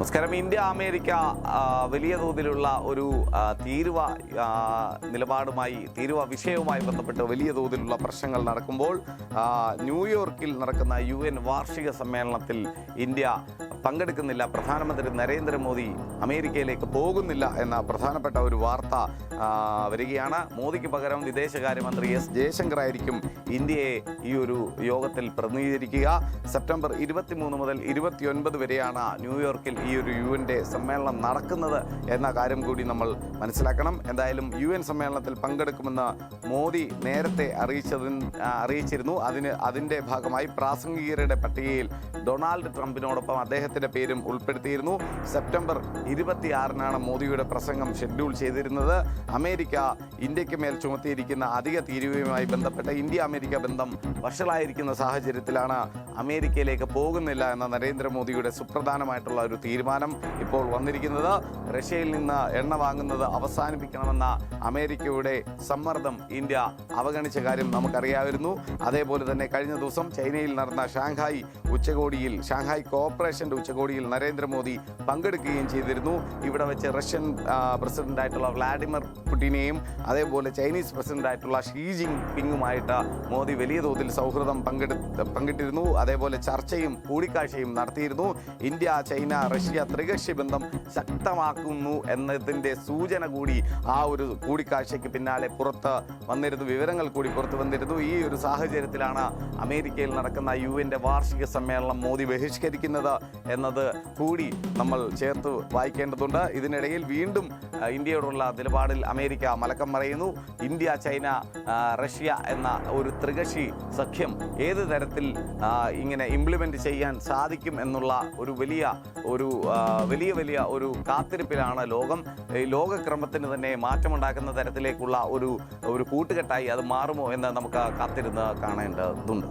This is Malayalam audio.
നമസ്കാരം. ഇന്ത്യ അമേരിക്ക വലിയ തോതിലുള്ള ഒരു തീരുവ നിലപാടുമായി തീരുവ വിഷയവുമായി ബന്ധപ്പെട്ട് വലിയ തോതിലുള്ള പ്രശ്നങ്ങൾ നടക്കുമ്പോൾ ന്യൂയോർക്കിൽ നടക്കുന്ന യു വാർഷിക സമ്മേളനത്തിൽ ഇന്ത്യ പങ്കെടുക്കുന്നില്ല. പ്രധാനമന്ത്രി നരേന്ദ്രമോദി അമേരിക്കയിലേക്ക് പോകുന്നില്ല എന്ന പ്രധാനപ്പെട്ട ഒരു വാർത്ത വരികയാണ്. മോദിക്ക് പകരം വിദേശകാര്യമന്ത്രി എസ് ജയശങ്കർ ആയിരിക്കും ഇന്ത്യയെ ഈ ഒരു യോഗത്തിൽ പ്രതിനിധീകരിക്കുക. സെപ്റ്റംബർ ഇരുപത്തിമൂന്ന് മുതൽ ഇരുപത്തിയൊൻപത് വരെയാണ് ന്യൂയോർക്കിൽ ഈ ഒരു യു എന്റെ സമ്മേളനം നടക്കുന്നത് എന്ന കാര്യം കൂടി നമ്മൾ മനസ്സിലാക്കണം. എന്തായാലും യു എൻ സമ്മേളനത്തിൽ പങ്കെടുക്കുമെന്ന് മോദി നേരത്തെ അറിയിച്ചതിന് അറിയിച്ചിരുന്നു. അതിന് അതിന്റെ ഭാഗമായി പ്രാസംഗികരുടെ പട്ടികയിൽ ഡൊണാൾഡ് ട്രംപിനോടൊപ്പം അദ്ദേഹത്തിന്റെ പേരും ഉൾപ്പെടുത്തിയിരുന്നു. സെപ്റ്റംബർ ഇരുപത്തിയാറിനാണ് മോദിയുടെ പ്രസംഗം ഷെഡ്യൂൾ ചെയ്തിരുന്നത്. അമേരിക്ക ഇന്ത്യയ്ക്ക് മേൽ ചുമത്തിയിരിക്കുന്ന അധിക തീരുവയുമായി ബന്ധപ്പെട്ട ഇന്ത്യ അമേരിക്ക ബന്ധം വഷളായിരിക്കുന്ന സാഹചര്യത്തിലാണ് അമേരിക്കയിലേക്ക് പോകുന്നില്ല എന്ന നരേന്ദ്രമോദിയുടെ സുപ്രധാനമായിട്ടുള്ള ഒരു തീരുമാനം ഇപ്പോൾ വന്നിരിക്കുന്നത്. റഷ്യയിൽ നിന്ന് എണ്ണ വാങ്ങുന്നത് അവസാനിപ്പിക്കണമെന്ന അമേരിക്കയുടെ സമ്മർദ്ദം ഇന്ത്യ അവഗണിച്ച കാര്യം നമുക്കറിയാമായിരുന്നു. അതേപോലെ തന്നെ കഴിഞ്ഞ ദിവസം ചൈനയിൽ നടന്ന ഷാങ്ഹായ് ഉച്ചകോടിയിൽ ഷാങ്ഹായ് കോർപ്പറേഷന്റെ ഉച്ചകോടിയിൽ നരേന്ദ്രമോദി പങ്കെടുക്കുകയും ചെയ്തിരുന്നു. ഇവിടെ വെച്ച് റഷ്യൻ പ്രസിഡന്റായിട്ടുള്ള വ്ളാഡിമിർ പുടിനെയും അതേപോലെ ചൈനീസ് പ്രസിഡന്റായിട്ടുള്ള ഷീ ജിങ് പിങ്ങുമായിട്ട് മോദി വലിയ തോതിൽ സൗഹൃദം പങ്കെടു പങ്കിട്ടിരുന്നു. അതേപോലെ ചർച്ചയും കൂടിക്കാഴ്ചയും നടത്തിയിരുന്നു. ഇന്ത്യ ചൈന റഷ്യ ത്രികക്ഷി ബന്ധം ശക്തമാക്കുന്നു എന്നതിന്റെ സൂചന കൂടി ആ ഒരു കൂടിക്കാഴ്ചയ്ക്ക് പിന്നാലെ പുറത്ത് വന്നിരുന്നു. വിവരങ്ങൾ കൂടി പുറത്തു വന്നിരുന്നു. ഈ ഒരു സാഹചര്യത്തിലാണ് അമേരിക്കയിൽ നടക്കുന്ന യു എന്റെ വാർഷിക സമ്മേളനം മോദി ബഹിഷ്കരിക്കുന്നത് എന്നത് കൂടി നമ്മൾ ചേർത്ത് വായിക്കേണ്ടതുണ്ട്. ഇതിനിടയിൽ വീണ്ടും ഇന്ത്യയോടുള്ള നിലപാടിൽ അമേരിക്ക മലക്കം മറയുന്നു. ഇന്ത്യ ചൈന റഷ്യ എന്ന ഒരു ത്രികക്ഷി സഖ്യം ഏത് തരത്തിൽ ഇങ്ങനെ ഇംപ്ലിമെന്റ് ചെയ്യാൻ സാധിക്കും എന്നുള്ള ഒരു വലിയ ഒരു വലിയ വലിയ ഒരു കാത്തിരിപ്പിലാണ് ലോകം. ലോകക്രമത്തിന് തന്നെ മാറ്റമുണ്ടാക്കുന്ന തരത്തിലേക്കുള്ള ഒരു ഒരു കൂട്ടുകെട്ടായി അത് മാറുമോ എന്ന് നമുക്ക് കാത്തിരുന്ന് കാണേണ്ടതുണ്ട്.